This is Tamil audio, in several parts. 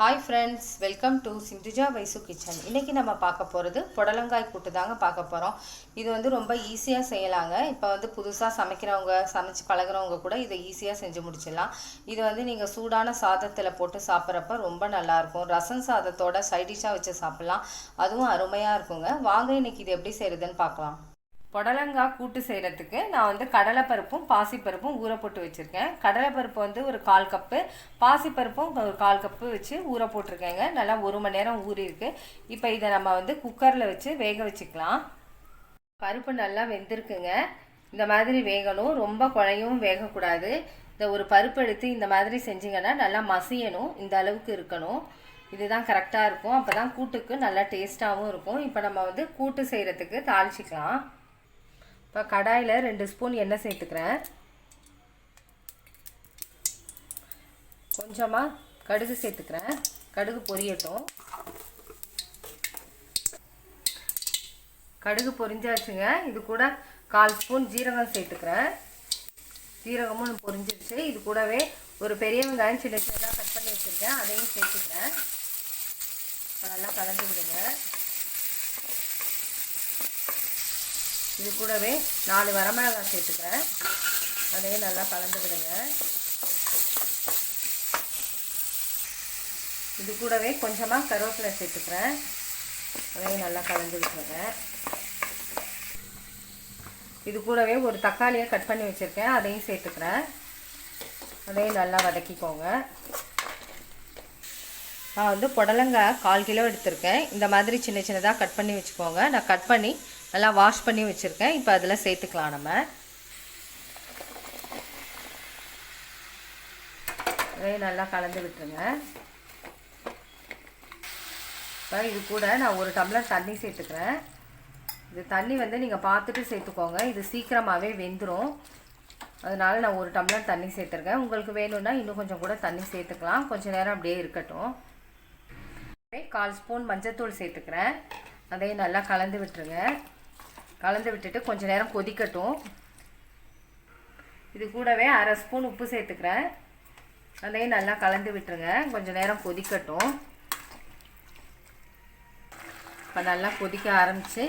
Hi friends welcome to Sindhuja Vaisu kitchen இன்றைக்கி நம்ம பார்க்க போகிறது புடலங்காய் கூட்டு தாங்க பார்க்க போகிறோம் இது வந்து ரொம்ப ஈஸியாக செய்யலாங்க. இப்போ வந்து புதுசாக சமைக்கிறவங்க சமைச்சு பழகுறவங்க கூட இதை ஈஸியாக செஞ்சு முடிச்சிடலாம். இது வந்து நீங்கள் சூடான சாதத்தில் போட்டு சாப்பிட்றப்ப ரொம்ப நல்லாயிருக்கும் ரசம் சாதத்தோட சைடிஷாக வச்சு சாப்பிட்லாம். அதுவும் அருமையாக இருக்குங்க. வாங்க இன்னைக்கு இது எப்படி செய்கிறதுன்னு பார்க்கலாம். புடலங்காய் கூட்டு செய்கிறதுக்கு நான் வந்து கடலைப்பருப்பும் பாசிப்பருப்பும் ஊற போட்டு வச்சுருக்கேன். கடலைப்பருப்பு வந்து ஒரு கால் கப்பு பாசிப்பருப்பும் ஒரு கால் கப்பு வச்சு ஊற போட்டிருக்கேங்க. நல்லா ஒரு மணி நேரம் ஊறியிருக்கு இப்போ இதை நம்ம வந்து குக்கரில் வச்சு வேக வச்சுக்கலாம். பருப்பு நல்லா வெந்திருக்குங்க. இந்த மாதிரி வேகணும். ரொம்ப குழையும் வேகக்கூடாது. இந்த ஒரு பருப்பு எடுத்து இந்த மாதிரி செஞ்சிங்கன்னா நல்லா மசியணும். இந்த அளவுக்கு இருக்கணும். இதுதான் கரெக்டாக இருக்கும். அப்போ தான் கூட்டுக்கு நல்லா டேஸ்ட்டாகவும் இருக்கும். இப்போ நம்ம வந்து கூட்டு செய்கிறதுக்கு தாளிச்சிக்கலாம். இப்போ கடாயில் ரெண்டு ஸ்பூன் எண்ணெய் சேர்த்துக்கிறேன். கொஞ்சமாக கடுகு சேர்த்துக்கிறேன். கடுகு பொரியட்டும். கடுகு பொரிஞ்சாச்சுங்க. இது கூட கால் ஸ்பூன் ஜீரகம் சேர்த்துக்கிறேன். ஜீரகமும் பொரிஞ்சிருச்சு. இது கூடவே ஒரு பெரிய வெங்காயம் சின்ன சின்னதாக கட் பண்ணி வச்சுருக்கேன். அதையும் சேர்த்துக்கிறேன். நல்லா கலந்து விடுங்க. இது கூடவே நாலு வரமிளகாய் சேர்த்துக்கிறேன். அதையும் நல்லா கலந்து விடுங்க. இது கூடவே கொஞ்சமாக கருவேப்பிலை சேர்த்துக்கிறேன். அதையும் நல்லா கலந்து விட்டுருங்க. இது கூடவே ஒரு தக்காளியை கட் பண்ணி வச்சுருக்கேன். அதையும் சேர்த்துக்கிறேன். அதையும் நல்லா வதக்கிக்கோங்க. நான் வந்து புடலங்காய் கால் கிலோ எடுத்திருக்கேன். இந்த மாதிரி சின்ன சின்னதாக கட் பண்ணி வச்சுக்கோங்க. நான் கட் பண்ணி நல்லா வாஷ் பண்ணி வச்சுருக்கேன். இப்போ அதில் சேர்த்துக்கலாம் நம்ம. அதையும் நல்லா கலந்து விட்டுருங்க. இப்போ இது கூட நான் ஒரு டம்ளர் தண்ணி சேர்த்துக்கிறேன். இது தண்ணி வந்து நீங்கள் பார்த்துட்டு சேர்த்துக்கோங்க. இது சீக்கிரமாகவே வெந்துடும் அதனால் நான் ஒரு டம்ளர் தண்ணி சேர்த்துருக்கேன். உங்களுக்கு வேணும்னா இன்னும் கொஞ்சம் கூட தண்ணி சேர்த்துக்கலாம். கொஞ்சம் நேரம் அப்படியே இருக்கட்டும். கால் ஸ்பூன் மஞ்சத்தூள் சேர்த்துக்கிறேன். அதையும் நல்லா கலந்து விட்டுருங்க. கலந்து விட்டுட்டு கொஞ்சம் நேரம் கொதிக்கட்டும். இது கூடவே அரை ஸ்பூன் உப்பு சேர்த்துக்கிறேன். அதையும் நல்லா கலந்து விட்டுருங்க. கொஞ்சம் நேரம் கொதிக்கட்டும். இப்போ நல்லா கொதிக்க ஆரம்பித்து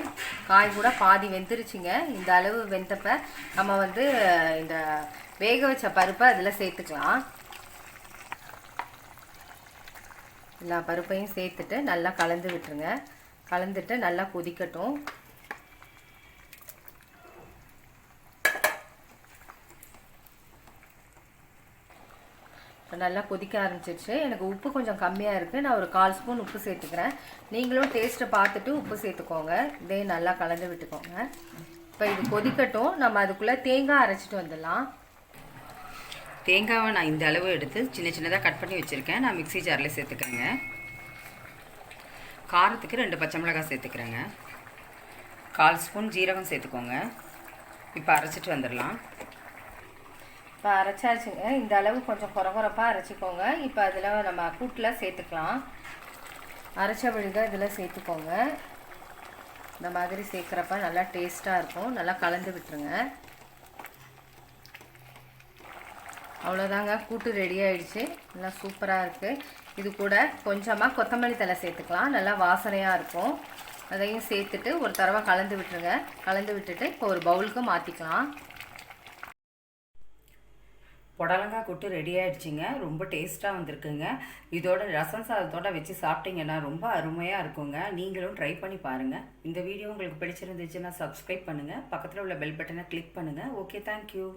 காய் கூட பாதி வெந்துருச்சுங்க. இந்த அளவு வெந்தப்ப நம்ம வந்து இந்த வேக வச்ச பருப்பை அதில் சேர்த்துக்கலாம். எல்லா பருப்பையும் சேர்த்துட்டு நல்லா கலந்து விட்டுருங்க. கலந்துட்டு நல்லா கொதிக்கட்டும். நல்லா கொதிக்க ஆரம்பிச்சிருச்சு. எனக்கு உப்பு கொஞ்சம் கம்மியாக இருக்குது நான் ஒரு கால் ஸ்பூன் உப்பு சேர்த்துக்கிறேன். நீங்களும் டேஸ்ட்டை பார்த்துட்டு உப்பு சேர்த்துக்கோங்க. இதே நல்லா கலந்து விட்டுக்கோங்க. இப்போ இது கொதிக்கட்டும். நம்ம அதுக்குள்ளே தேங்காய் அரைச்சிட்டு வந்துடலாம். தேங்காவை நான் இந்த அளவு எடுத்து சின்ன சின்னதாக கட் பண்ணி வச்சுருக்கேன். நான் மிக்சி ஜாரில் சேர்த்துக்கிறேங்க. காரத்துக்கு ரெண்டு பச்சை மிளகாய் சேர்த்துக்கிறேங்க. கால் ஸ்பூன் ஜீரகம் சேர்த்துக்கோங்க. இப்போ அரைச்சிட்டு வந்துடலாம். இப்போ அரைச்சாச்சுங்க. இந்த அளவு கொஞ்சம் குறகுறப்பாக அரைச்சிக்கோங்க. இப்போ அதில் நம்ம கூட்டில் சேர்த்துக்கலாம். அரைச்ச விழுத இதில் சேர்த்துக்கோங்க. இந்த மாதிரி சேர்க்குறப்ப நல்லா டேஸ்ட்டாக இருக்கும். நல்லா கலந்து விட்டுருங்க. அவ்வளோதாங்க கூட்டு ரெடி ஆகிடுச்சு நல்லா சூப்பராக இருக்குது இது கூட கொஞ்சமாக கொத்தமல்லி தலை சேர்த்துக்கலாம். நல்லா வாசனையாக இருக்கும். அதையும் சேர்த்துட்டு ஒரு தடவை கலந்து விட்டுருங்க. கலந்து விட்டுட்டு இப்போ ஒரு பவுலுக்கு மாற்றிக்கலாம் புடலங்காய் கூட்டு ரெடி ஆகிடுச்சிங்க ரொம்ப டேஸ்ட்டாக வந்திருக்குங்க. இதோட ரசம் சாதத்தோட வச்சு சாப்பிட்டீங்கன்னா ரொம்ப அருமையாக இருக்குங்க. நீங்களும் ட்ரை பண்ணி பாருங்கள் இந்த வீடியோ உங்களுக்கு பிடிச்சிருந்துச்சுன்னா சப்ஸ்கிரைப் பண்ணுங்கள் பக்கத்தில் உள்ள பெல் பட்டனை கிளிக் பண்ணுங்கள் ஓகே தேங்க்யூ